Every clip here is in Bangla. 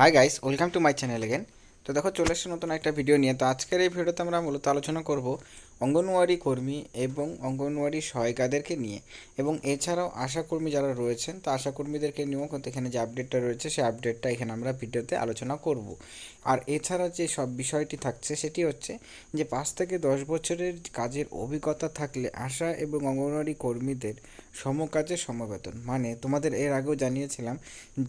Hi guys welcome to my channel again তো দেখো, চলে এসেছে নতুন একটা ভিডিও নিয়ে। তো আজকের এই ভিডিওতে আমরা মূলত আলোচনা করব অঙ্গনওয়াড়ি কর্মী এবং অঙ্গনওয়াড়ি সহায়িকাদেরকে নিয়ে। এবং এছাড়াও আশাকর্মী যারা রয়েছেন, তো আশাকর্মীদেরকে নিয়েও কিন্তু এখানে যে আপডেটটা রয়েছে সেই আপডেটটা এখানে আমরা ভিডিওতে আলোচনা করব। আর এছাড়া যে সব বিষয়টি থাকছে, সেটি হচ্ছে যে পাঁচ থেকে দশ বছরের কাজের অভিজ্ঞতা থাকলে আশা এবং অঙ্গনওয়াড়ি কর্মীদের সমকাজে সমবেতন। মানে তোমাদের এর আগেও জানিয়েছিলাম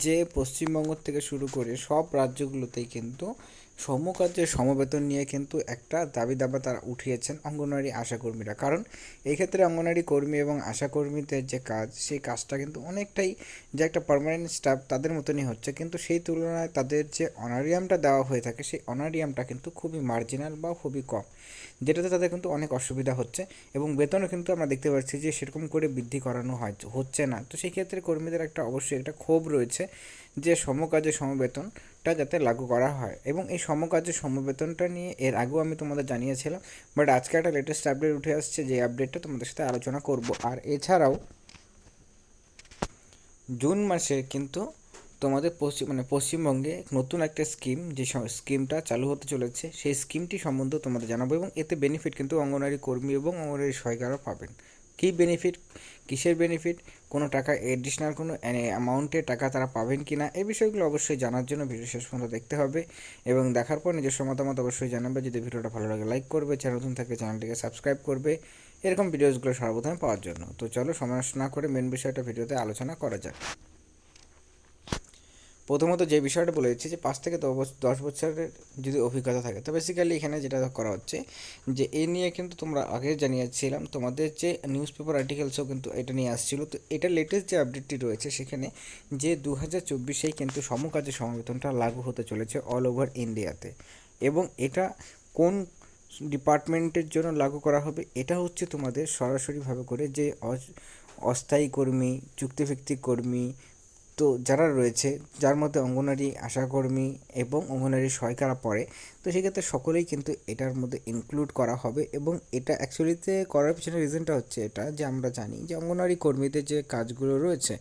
যে পশ্চিমবঙ্গ থেকে শুরু করে সব রাজ্যগুলোতেই কিন্তু সমকাজে সমবেতন নিয়ে কিন্তু একটা দাবি দাবা তারা উঠিয়েছেন অঙ্গনওয়াড়ি আশাকর্মীরা। কারণ এই ক্ষেত্রে অঙ্গনওয়াড়ি কর্মী এবং আশাকর্মীদের যে কাজ, সেই কাজটা কিন্তু অনেকটাই যে একটা পার্মানেন্ট স্টাফ তাদের মতনই হচ্ছে। কিন্তু সেই তুলনায় তাদের যে অনারিয়ামটা দেওয়া হয়ে থাকে, সেই অনারিয়ামটা কিন্তু খুবই মার্জিনাল বা খুবই কম, যেটাতে তাদের কিন্তু অনেক অসুবিধা হচ্ছে এবং বেতনও কিন্তু আমরা দেখতে পাচ্ছি যে সেরকম করে বৃদ্ধি করানো হয়, হচ্ছে না। তো সেই ক্ষেত্রে কর্মীদের একটা অবশ্যই একটা ক্ষোভ রয়েছে যে সমকাজে সমবেতনটা যাতে লাগু করা হয় এবং এই সমকাজে সমবেতনটা নিয়ে এর আগেও আমি তোমাদের জানিয়েছিলাম। বাট আজকে একটা লেটেস্ট আপডেট উঠে আসছে, যে আপডেটটা তোমাদের সাথে আলোচনা করব। আর এছাড়াও, জুন মাসে কিন্তু তোমাদের পশ্চিম মানে পশ্চিমবঙ্গে নতুন একটা স্কিম যে স্কিমটা চালু হতে চলেছে, সেই স্কিমটি সম্বন্ধে তোমাদের জানাব এবং এতে বেনিফিট কিন্তু অঙ্গনওয়াড়ি কর্মী এবং অঙ্গনওয়াড়ি সহায়িকারা পাবেন। কী বেনিফিট কিসের বেনিফিট কোনো টাকা এডিশনাল কোনো অ্যামাউন্টে টাকা তারা পাবেন কি না এই বিষয়গুলো অবশ্যই জানার জন্য ভিডিও শেষ পর্যন্ত দেখতে হবে। এবং দেখার পর নিজস্ব মতামত অবশ্যই জানাবে। যদি ভিডিওটা ভালো লাগে লাইক করবে, চ্যানেল নতুন থাকলে চ্যানেলটিকে সাবস্ক্রাইব করবে। এরকম ভিডিওসগুলো সর্বপ্রথমে পাওয়ার জন্য। তো চলো, সময় না করে মেন বিষয়টা ভিডিওতে আলোচনা করা যাক। প্রথমত যে বিষয়টা বলে বলেছি যে পাঁচ থেকে দশ বছরের যদি অভিজ্ঞতা থাকে, তো বেসিক্যালি এখানে যেটা করা হচ্ছে যে এ নিয়ে কিন্তু তোমরা আগে জানিয়েছিলাম, তোমাদের যে নিউজ পেপার আর্টিকেলসও কিন্তু এটা নিয়ে আসছিল। তো এটা লেটেস্ট যে আপডেটটি রয়েছে সেখানে যে দু হাজার চব্বিশেই কিন্তু সমকাজে সমবেতনটা লাগু হতে চলেছে অল ওভার ইন্ডিয়াতে এবং এটা কোন ডিপার্টমেন্টের জন্য লাগু করা হবে, এটা হচ্ছে তোমাদের সরাসরিভাবে করে যে অস্থায়ী কর্মী, চুক্তিভিত্তিক কর্মী তো যারা রয়েছে, যার মধ্যে অঙ্গনারী আশাকর্মী এবং অঙ্গনারী সহায়িকারা পড়ে, তো সেক্ষেত্রে সকলেই কিন্তু এটার মধ্যে ইনক্লুড করা হবে এবং এটা অ্যাকচুয়ালিতে করার পিছনে রিজনটা হচ্ছে এটা যে আমরা জানি যে অঙ্গনারী কর্মীদের যে কাজগুলো রয়েছে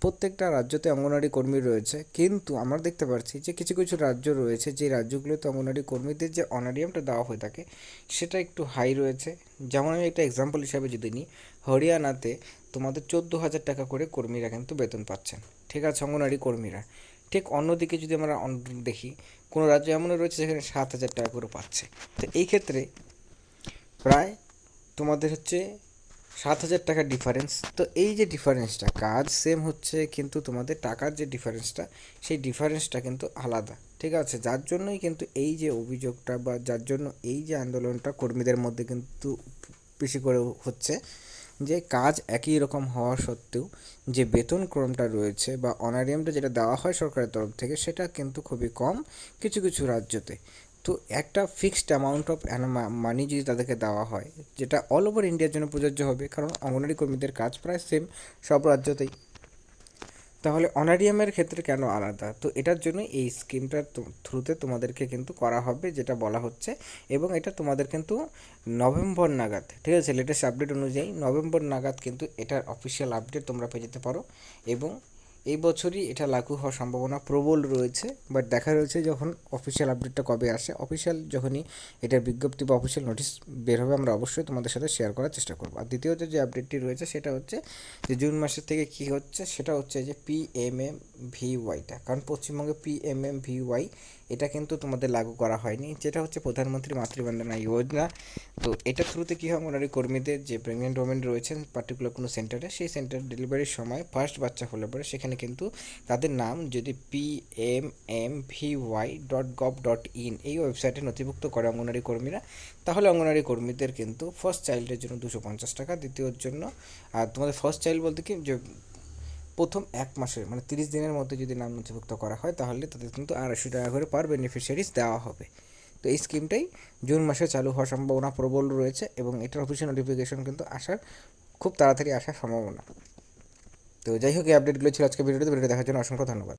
প্রত্যেকটা রাজ্যতে অঙ্গনওয়াড়ি কর্মী রয়েছে। কিন্তু আমরা দেখতে পাচ্ছি যে কিছু কিছু রাজ্য রয়েছে যে রাজ্যগুলোতে অঙ্গনওয়াড়ি কর্মীদের যে অনারিয়ামটা দেওয়া হয়ে থাকে, সেটা একটু হাই রয়েছে। যেমন আমি একটা এক্সাম্পল হিসাবে যদি নিই, হরিয়ানাতে তোমাদের চোদ্দ হাজার টাকা করে কর্মীরা কিন্তু বেতন পাচ্ছেন। ঠিক আছে অঙ্গনারী কর্মীরা। ঠিক অন্যদিকে যদি আমরা দেখি, কোনো রাজ্য এমনও রয়েছে যেখানে সাত হাজার টাকা করে পাচ্ছে। তো এই ক্ষেত্রে প্রায় তোমাদের হচ্ছে সাত হাজার টাকার ডিফারেন্স তো এই যে ডিফারেন্সটা কাজ সেম হচ্ছে, কিন্তু তোমাদের টাকার যে ডিফারেন্সটা সেই ডিফারেন্সটা কিন্তু আলাদা, ঠিক আছে? যার জন্যই কিন্তু এই যে অভিযোগটা বা যার জন্য এই যে আন্দোলনটা কর্মীদের মধ্যে কিন্তু বেশি করে হচ্ছে, যে কাজ একই রকম হওয়া সত্ত্বেও যে বেতন ক্রমটা রয়েছে বা অনারিয়ামটা যেটা দেওয়া হয় সরকারের তরফ থেকে, সেটা কিন্তু খুবই কম কিছু কিছু রাজ্যতে। তো একটা ফিক্সড অ্যামাউন্ট অফ মানি যদি তাদেরকে দেওয়া হয়, যেটা অল ওভার ইন্ডিয়ার জন্য প্রযোজ্য হবে, কারণ অঙ্গনারী কর্মীদের কাজ প্রায় সেম সব রাজ্যতেই। তাহলে অনারিয়ামের ক্ষেত্রে কেন আলাদা? তো এটার জন্য এই স্কিমটার থ্রুতে তোমাদেরকে কিন্তু করা হবে, যেটা বলা হচ্ছে, এবং এটা তোমাদের কিন্তু নভেম্বর নাগাদ, ঠিক আছে? লেটেস্ট আপডেট অনুযায়ী নভেম্বর নাগাদ কিন্তু এটার অফিসিয়াল আপডেট তোমরা পেয়ে যেতে পারো, এবং এই বছরই এটা লাগু হওয়ার সম্ভাবনা প্রবল রয়েছে বাট দেখা রয়েছে যখন অফিসিয়াল আপডেটটা কবে আসে। অফিসিয়াল যখনই এটার বিজ্ঞপ্তি বা অফিসিয়াল নোটিশ বের হবে, আমরা অবশ্যই তোমাদের সাথে শেয়ার করার চেষ্টা করব। আর দ্বিতীয়ত যে আপডেটটি রয়েছে, সেটা হচ্ছে যে জুন মাসের থেকে কি হচ্ছে, সেটা হচ্ছে যে পি এম এম ভি ওয়াইটা কারণ পশ্চিমবঙ্গে P M M V Y এটা কিন্তু তোমাদের লাগু করা হয়নি। যেটা হচ্ছে প্রধানমন্ত্রী মাতৃবন্দনা যোজনা। তো এটার থ্রুতে কী হয়, ওনার কর্মীদের যে প্রেগনেন্ট ওমেন রয়েছেন পার্টিকুলার কোনো সেন্টারে সেই সেন্টার ডেলিভারির সময় ফার্স্ট বাচ্চা হলে পরে সেখানে কিন্তু তাদের নাম যদি P M M V Y dot gov dot in এই ওয়েবসাইটে নথিভুক্ত করে অঙ্গনারী কর্মীরা, তাহলে অঙ্গনারী কর্মীদের কিন্তু ফার্স্ট চাইল্ডের জন্য দুশো পঞ্চাশ টাকা, দ্বিতীয়র জন্য আর তোমাদের ফার্স্ট চাইল্ড বলতে কি যে প্রথম এক মাসের মানে তিরিশ দিনের মধ্যে যদি নাম নথিভুক্ত করা হয়, তাহলে তাদের কিন্তু আড়াইশো টাকা করে পার বেনিফিশিয়ারিজ দেওয়া হবে। তো এই স্কিমটাই জুন মাসে চালু হওয়ার সম্ভাবনা প্রবল রয়েছে এবং এটার অফিসিয়াল নোটিফিকেশন কিন্তু আসার খুব তাড়াতাড়ি আসার সম্ভাবনা। তো যাই হোক এই আপডেটগুলো ছিল আজকে ভিডিওতে। ভিডিও দেখার জন্য অসংখ্য ধন্যবাদ।